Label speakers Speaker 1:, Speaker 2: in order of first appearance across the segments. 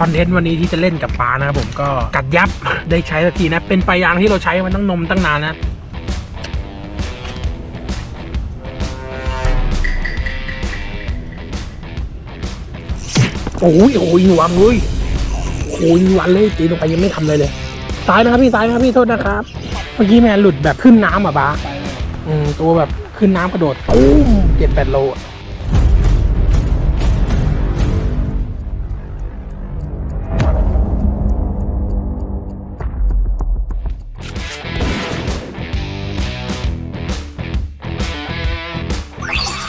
Speaker 1: คอนเทนต์วันนี้ที่จะเล่นกับปลานะครับผมก็กัดยับได้ใช้สักทีนะ เป็นปลายางที่เราใช้มันตั้งนมตั้งนานนะโอ้ยโอ้ยหนวมเลยโอ้ยหนวมเลยตีลงไปยังไม่ทำอะไรเลยซ้ายนะครับพี่ซ้ายนะครับพี่โทษนะครับ เมื่อกี้แมนหลุดแบบขึ้นน้ำอะบ้าอืมตัวแบบขึ้นน้ำกระโดดตุ้มเจ็ดแปดโลอะ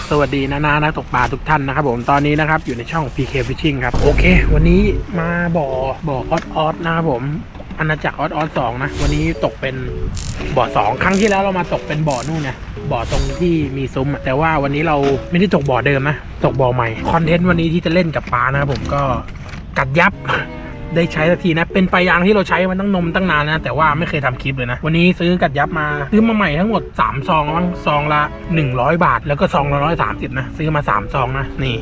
Speaker 1: สวัสดีนะนานักตกปลาทุกท่านนะครับผมตอนนี้นะครับอยู่ในช่อง PK Fishing ครับ โอเค วันนี้มาบ่อบ่อออสออสนะครับผมอาณาจักรออสออสสองนะ วันนี้ตกเป็นบ่อสองครั้งที่แล้วเรามาตกเป็นบ่อนู่นนะบ่อตรงที่มีซุ้ม แต่ว่าวันนี้เราไม่ได้ตกบ่อเดิมนะตกบ่อใหม่คอนเทนต์วันนี้ที่จะเล่นกับปลานะครับผมก็กัดยับ ได้ใช้สักทีนะ เป็นปลายางที่เราใช้มันตั้งนมตั้งนานนะ แต่ว่าไม่เคยทำคลิปเลยนะ วันนี้ซื้อกัดยับมา ซื้อมาใหม่ทั้งหมด 3 ซองมั้งซองละ 100 บาท แล้วก็ซองละร้อยสามสิบนะ ซื้อมา 3 ซองนะ นี่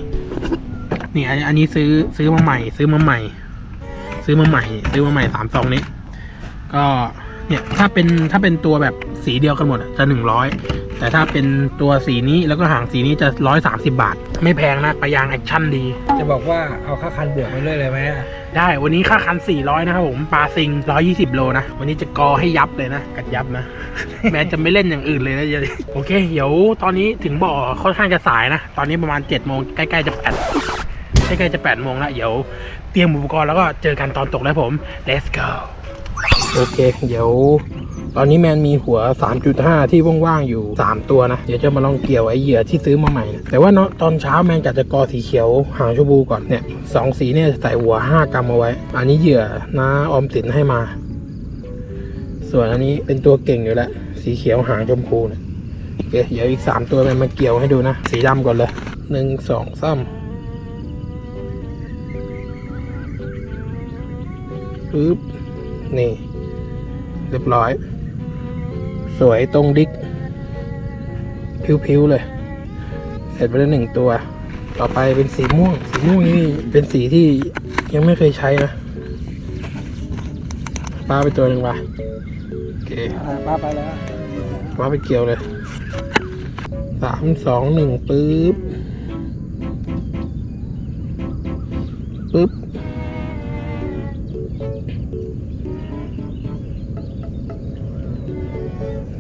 Speaker 1: นี่อันอันนี้ซื้อซื้อมาใหม่ ซื้อมาใหม่ ซื้อมาใหม่ ซื้อมาใหม่สามซองนี้ ก็ เนี่ยถ้าเป็นถ้าเป็นตัวแบบสีเดียวกันหมดอะจะหนึ่งร้อยแต่ถ้าเป็นตัวสีนี้แล้วก็หางสีนี้จะร้อยสามสิบาท ไม่แพงนะปลายางแอคชั่นดี
Speaker 2: จะบอกว่าเอาค่าคันบวกไปเรื่อยเลยไหมอะ
Speaker 1: ได้วันนี้ค่าคัน400นะครับผมปลาซิง120โลนะ วันนี้จะกอให้ยับเลยนะ กัดยับนะ แม้จะไม่เล่นอย่างอื่นเลยนะเดี๋ยวโอเค เดี๋ยวตอนนี้ถึงบ่อค่อนข้างจะสายนะ ตอนนี้ประมาณ7โมงใกล้ๆจะ8ใกล้ๆจะ8โมงแล้วเดี๋ยวเตรียมอุปกรณ์แล้วก็เจอกันตอนตกแล้วผม let's go โอเค เดี๋ยว ตอนนี้แมนมีหัว 3.5 ที่ว่างๆอยู่ 3 ตัวนะ เดี๋ยวจะมาลองเกี่ยวไอ้เหยื่อที่ซื้อมาใหม่นะแต่ว่าเนาะตอนเช้าแมนกะจะกอสีเขียวหางชมพูก่อนเนี่ยสองสีเนี่ยใส่หัว 5 กรัมเอาไว้ อันนี้เหยื่อนะออมสินให้มา ส่วนอันนี้เป็นตัวเก่งอยู่แล้วสีเขียวหางชมพูเนี่ยโอเคเดี๋ยวอีก 3 ตัวแมนมาเกี่ยวให้ดูนะ สีดำก่อนเลยหนึ่งสองสามปึ๊บ นี่ เรียบร้อย สวยตรงดิกพิ้วๆเลย เสร็จไปแล้วหนึ่งตัว ต่อไปเป็นสีม่วง สีม่วงนี่เป็นสีที่ยังไม่เคยใช้นะปลาไปตัวหนึ่งว่ะโอเค
Speaker 2: อะป้าไปแล้ว
Speaker 1: ปลาไปเกี่ยวเลยสามสองหนึ่งปึ๊บปึ๊บ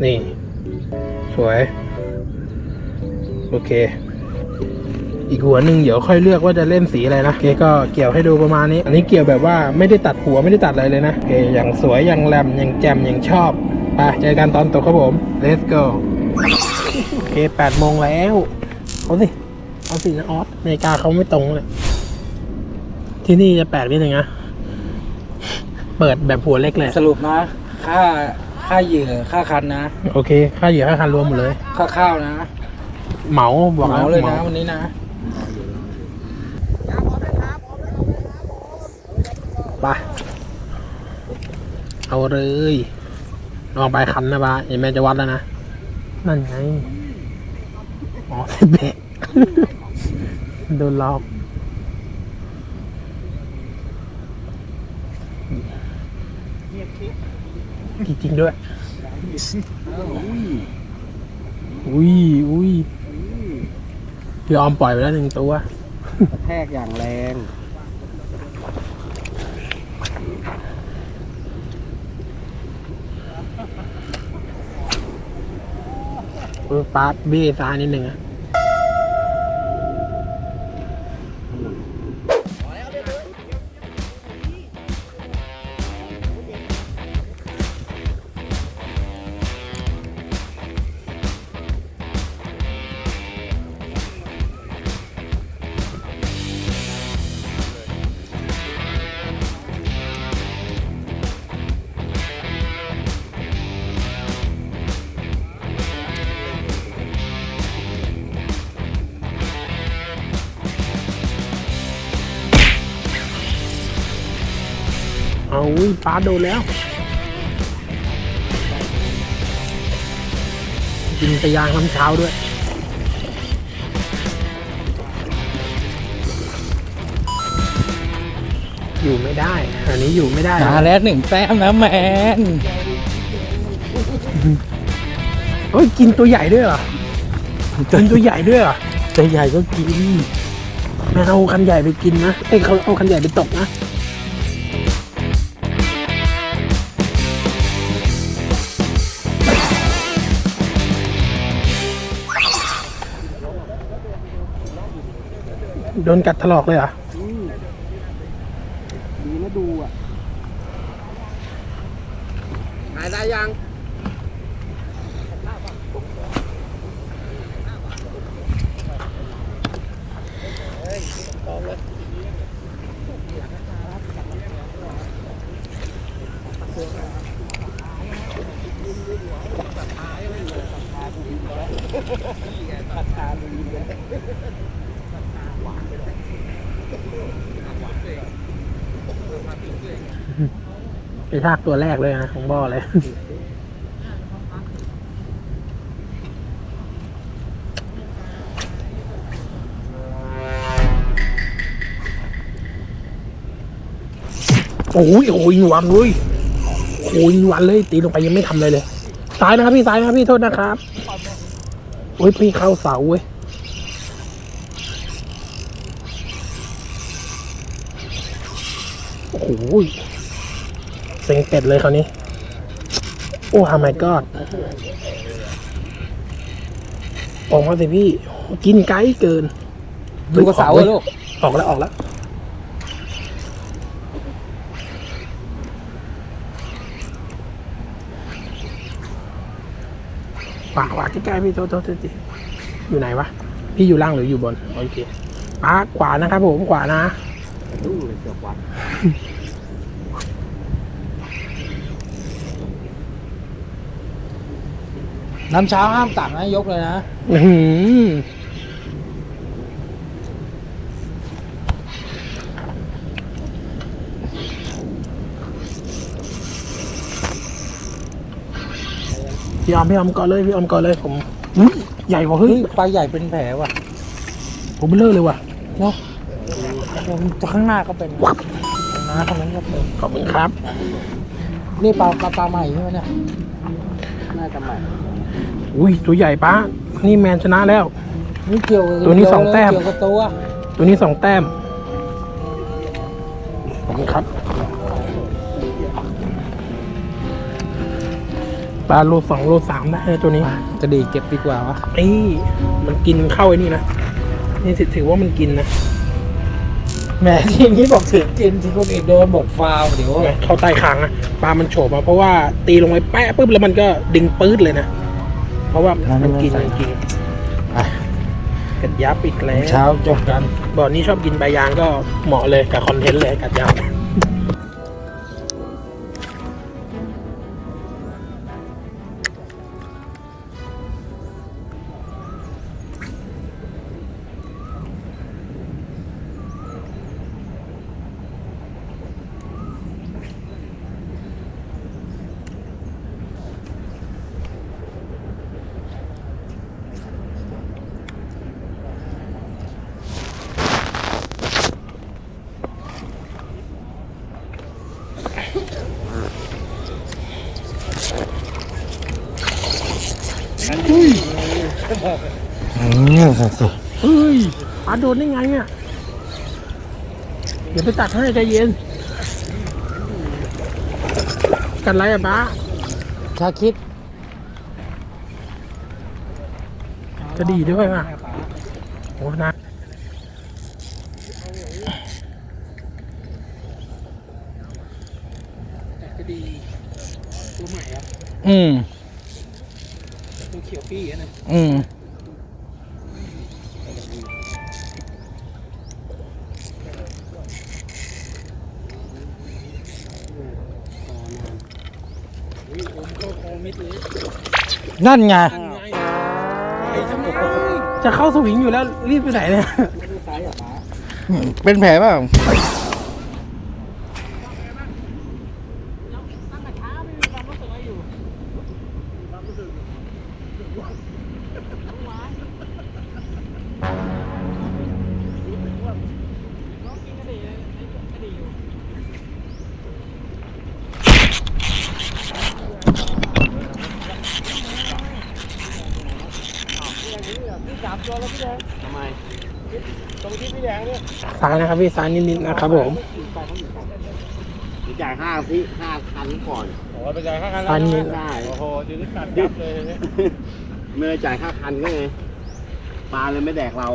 Speaker 1: นี่ สวย โอเค อีกหัวหนึ่งเดี๋ยวค่อยเลือกว่าจะเล่นสีอะไรนะโอเคก็เกี่ยวให้ดูประมาณนี้ อันนี้เกี่ยวแบบว่าไม่ได้ตัดหัวไม่ได้ตัดอะไรเลยนะโอเคอย่างสวยอย่างแหลมอย่างแจ่มอย่างชอบไปเจอกันตอนตกครับผม let's go โอเคแปดโมงแล้วเอาสิเอาสินะออสนาฬิกาเขาไม่ตรงเลยที่นี่จะแปลกนิดนึงนะ เปิดแบบหัวเล็กเลย
Speaker 2: สรุปนะ ค่า ค่าเหยื่อค่าคันนะ
Speaker 1: โอเค ค่าเหยื่อค่าคันรวมหมดเลย
Speaker 2: ค่าข้าวนะ
Speaker 1: เหมาบอก
Speaker 2: เห
Speaker 1: แว
Speaker 2: มาเลยนะ
Speaker 1: ห
Speaker 2: วันนี้นะ
Speaker 1: ไปเอาเลยลองไปคันนะบ้าเห็นแม่จะวัดแล้วนะ นั่นไง อ๋อสิบเบรกโดนล็อก จริงๆด้วย อุ้ยอุ้ยพี่ออมปล่อยไปแล้วหนึ่งตัว
Speaker 2: แทกอย่างแรง
Speaker 1: เออปาดเบ้ซ้ายนิดนึงอะ เอาอุ้ยปาดโดนแล้วกินไปยางน้ำเช้าด้วยยอยู่ไม่ได้ อันนี้อยู่ไม่ได้
Speaker 2: มาแล้วหนึ่งแต้มนะแมน
Speaker 1: เฮ้ยกินตัวใหญ่ด้วยเหรอกินตัวใหญ่ด้วยเหรอ
Speaker 2: ตัวใหญ่ก็กิน
Speaker 1: แม่เอาคันใหญ่ไปกินนะเอ้ยเขาเอาคันใหญ่ไปตกนะ โดนกัดถลอกเลยเหรอ
Speaker 2: ดีนะดูอะหายได้ยัง
Speaker 1: ไอ้ทากตัวแรกเลยนะของบ่อเลย โอ้ยโอ้ยหวันเลยโอ้ยหวันเลย ตีลงไปยังไม่ทำอะไรเลย ซ้ายนะครับพี่ซ้ายนะครับพี่โทษนะครับโอ้ยพี่เข้าเสาเว้ยโอ้โห เซ็งเป็ดเลยคราวนี้ โอ้ฮามายกอดออกมาสิพี่ กินไกด์เกิน
Speaker 2: ดูกระเสาเลยลูก
Speaker 1: ออกแล้วออกแล้ว ขวาขวาใกล้ๆพี่โทษโทษโทษทีอยู่ไหนวะ พี่อยู่ล่างหรืออยู่บน โอเคป้าขวานะครับผมขวานะ
Speaker 2: ดูเลยเกือบวัด น้ำเช้าห้ามตักนะยกเลยนะ
Speaker 1: อื้อหือพี่ออมพี่ออมก่อนเลยพี่ออมก่อนเลยผมอุ๊ยใหญ่กว่าเฮ้
Speaker 2: เฮ้
Speaker 1: ย
Speaker 2: ยปลาใหญ่เป็นแผลว่ะ
Speaker 1: ผมเบลอเลยว่ะ
Speaker 2: เนาะข้างหน้าก็เป็นข้างหน้าข้างนั้นก็เป็น
Speaker 1: ขอบคุณครับ
Speaker 2: นี่ปลาปลาปลาใหม่ใช่ไหมเนี่ยน่าจะใหม่
Speaker 1: อุ้ยตัวใหญ่ป้า นี่แมนชนะแล้ว
Speaker 2: นี่เกี่ยวกับ
Speaker 1: ตัวนี้สองแต้ม
Speaker 2: เกี่ยวกับตัว
Speaker 1: ตัวนี้สองแต้มขอบคุณครับปลาโลสองโลสามได้นะตัวนี้
Speaker 2: จะดีเก็บดีกว่าวะ
Speaker 1: ไอ้ยมันกินเข้าไอ้นี่นะนี่ถือถือว่ามันกินนะ
Speaker 2: แหมทีนี้บอกถือกินที่คนอื่นโดนบอกฟาวเดี๋ยว
Speaker 1: เข้าใต้คางนะปลามันโฉบมาเพราะว่าตีลงไปแปะปุ๊บแล้วมันก็ดึงปื๊ดเลยนะเพ ราะว่ามันกินจริง
Speaker 2: อะ
Speaker 1: ๆกัดยับอีกแล้ว
Speaker 2: เช้าจบกัน
Speaker 1: บ่อนี้ชอบกินใบยางก็เหมาะเลยกับคอนเทนต์เลยกัดยับ
Speaker 2: อืมสุด
Speaker 1: เฮ้ยปลาโดนได้ไงเนี่ยเดี๋ยวไปตัดให้ใจเย็น กันไรอะป้า
Speaker 2: ชาคิด
Speaker 1: จะดีด้วยป่ะโอ้นะจะดีตัวใหม่อะ
Speaker 2: อืม
Speaker 1: ตัวเขียวปี้อะนะ
Speaker 2: อืม
Speaker 1: อุ้ยโอมเข้าคอมิดเลย
Speaker 2: นั่นไง
Speaker 1: นั่นไงไปทำไมจะเข้าสวิงอยู่แล้วรีบไปไหนเนี่ย
Speaker 2: เป็นแผลเปล่าา
Speaker 1: ยนะครับพี่ซ้ายนิดๆนะครับผม
Speaker 3: จะจ่ายห้าพี่ห้าพันก่อน
Speaker 1: ซ้ายนิด
Speaker 3: ได้
Speaker 4: โอ้โหเดี๋ยวนี้กัดยับเลยเนี่ย
Speaker 3: เมื่อจ่ายห้าพันก็ไงปลาเลยไม่แดกเรา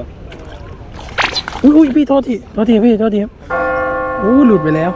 Speaker 1: อุ้ยอุ้ยพี่โทษทีโทษทีพี่โทษทีครับอู้หลุดไปแล้ว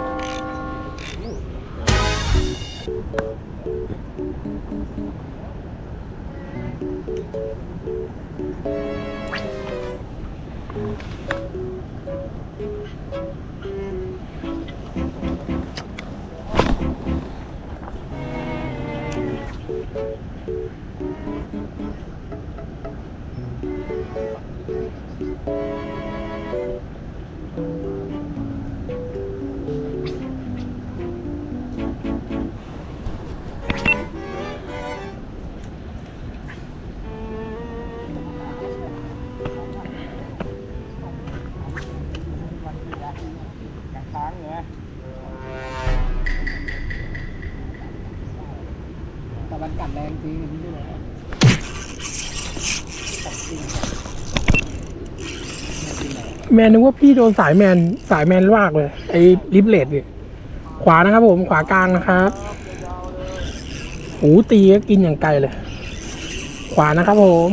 Speaker 4: มันกัดแรงจริงนี่เลย
Speaker 1: แมนนึกว่าพี่โดนสายแมนสายแมนลากเลย ไอ้ลิฟเลดเนี่ยขวานะครับผมขวากลางนะครับโอ้ตีก็กินอย่างไกลเลย ขวานะครับผม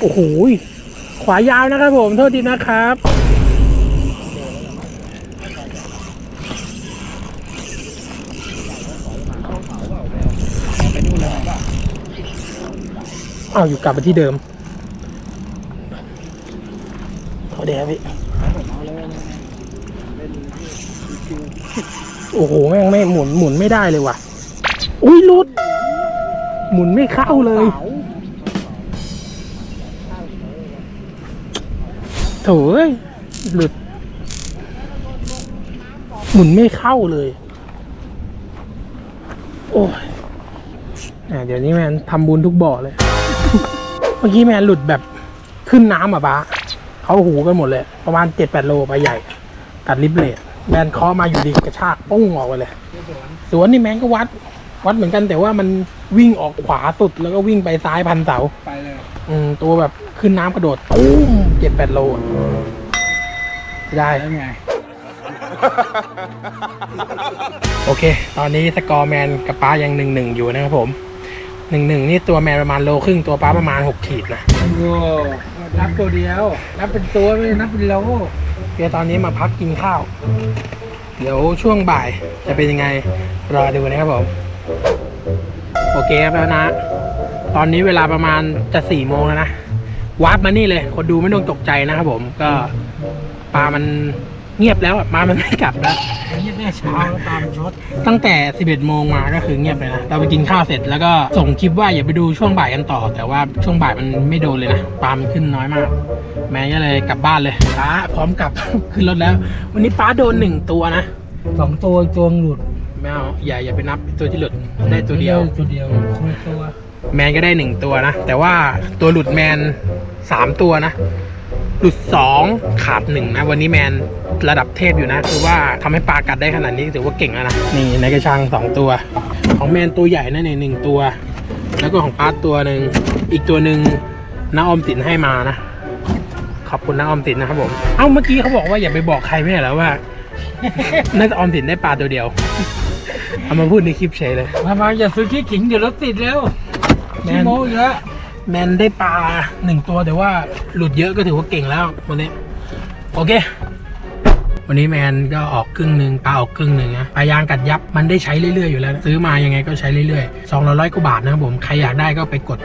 Speaker 1: โอ้โหขวายาวนะครับผม โทษทีนะครับ เอาอยู่กลับมาที่เดิมขอเดี๋ยวพี่โอ้โหแม่งไม่หมุนหมุนไม่ได้เลยว่ะ อุ้ยลุด หมุนไม่เข้าเลยโถเอ้ยหลุด หมุนไม่เข้าเลย โอ้ยเดี๋ยวนี้แมนทำบุญทุกบ่อเลย เมื่อกี้แมนหลุดแบบขึ้นน้ำอะบ้าเขาหูกันหมดเลย ประมาณเจ็ดแปดโลไปใหญ่ กัดลิฟเลตแมนเคอมาอยู่ดีกระชากปุ้งออกไปเลย สวนนี่แมนก็วัด วัดเหมือนกันแต่ว่ามันวิ่งออกขวาสุดแล้วก็วิ่งไปซ้ายพันเสา
Speaker 4: ไปเลย
Speaker 1: อืมตัวแบบขึ้นน้ำกระโดดตุ้มเจ็ดแปดโลอะได้
Speaker 4: แล้วไง
Speaker 1: โอเค ตอนนี้สกอร์แมนกับป้ายังหนึ่งหนึ่งอยู่นะครับผม หนึ่งหนึ่งนี่ตัวแมนประมาณโลครึ่งตัวป้าประมาณหกขีดนะ
Speaker 4: โอ้นับตัวเดียวนับเป็นตัวไม่ได้นับเป็นโล
Speaker 1: โอเคตอนนี้มาพักกินข้าว เดี๋ยวช่วงบ่ายจะเป็นยังไง รอดูนะครับผม โอเคครับแล้วนะ ตอนนี้เวลาประมาณจะสี่โมงแล้วนะวาร์ปมานี่เลย คนดูไม่ต้องตกใจนะครับผมก็ปลามัน เงียบแล้วอะปลามันไม่กลับแล้ว
Speaker 4: ยี่แม่เช้าแล้วตามรถ
Speaker 1: ตั้งแต่ 11 โมงมาก็คือเงียบเลยนะ เราไปกินข้าวเสร็จแล้วก็ส่งคลิปว่าอย่าไปดูช่วงบ่ายกันต่อ แต่ว่าช่วงบ่ายมันไม่โดนเลยนะปลามันขึ้นน้อยมาก แม่ก็เลยกลับบ้านเลยป้าพร้อมกลับ ขึ้นรถแล้ว วันนี้ป้าโดนหนึ่งตัวนะ
Speaker 4: สองตัวตัวหลุด
Speaker 1: ไม่เอาอย่าอย่าไปนับตัวที่หลุดได้ตัวเดียว
Speaker 4: ตัวเดียวคนละตัว
Speaker 1: แมนก็ได้หนึ่งตัวนะ แต่ว่าตัวหลุดแมนสามตัวนะ หลุดสองขาดหนึ่งนะ วันนี้แมนระดับเทพอยู่นะ คือว่าทำให้ปลากัดได้ขนาดนี้ถือว่าเก่งแล้วนะ นี่ในกระชังสองตัว ของแมนตัวใหญ่นะเนี่ยหนึ่งตัว แล้วก็ของปาตัวหนึ่งอีกตัวหนึ่งน้าอมสินให้มานะ ขอบคุณน้าอมสินนะครับผม เอ้าเมื่อกี้เขาบอกว่าอย่าไปบอกใครไม่ใช่เหรอว่าน่าจะออมสินได้ปลาตัวเดียว เอามาพูดในคลิปเฉยเลย
Speaker 4: มามาอย่าซื้อขี้ขิงเดี๋ยวรถติดแล้ว
Speaker 1: แมน
Speaker 4: โมอีกแล้ว
Speaker 1: แมนได้ปลาหนึ่งตัวแต่ว่าหลุดเยอะก็ถือว่าเก่งแล้ววันนี้ โอเค วันนี้แมนก็ออกครึ่งหนึ่งปลาออกครึ่งหนึ่งนะปลายางกัดยับมันได้ใช้เรื่อยๆอยู่แล้ว ซื้อมายังไงก็ใช้เรื่อยๆสองร้อยกว่าบาทนะครับผมใครอยากได้ก็ไปกด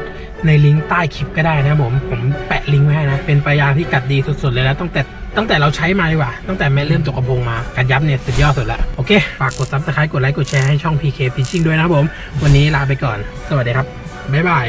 Speaker 1: ในลิงก์ใต้คลิปก็ได้นะครับผมผมแปะลิงก์ไว้ให้นะเป็นปลายางที่กัดดีสุดๆเลยนะตั้งแต่ตั้งแต่เราใช้มาดีกว่า ตั้งแต่แม่เริ่มตกกระพงมากัดยับเนี่ยสุดยอดสุดล้วโอเค ฝากกดซับสไครต์กดไลค์ กดแชร์ให้ช่อง PK Fishing ด้วยนะครับผม วันนี้ลาไปก่อน สวัสดีครับ บ๊ายบาย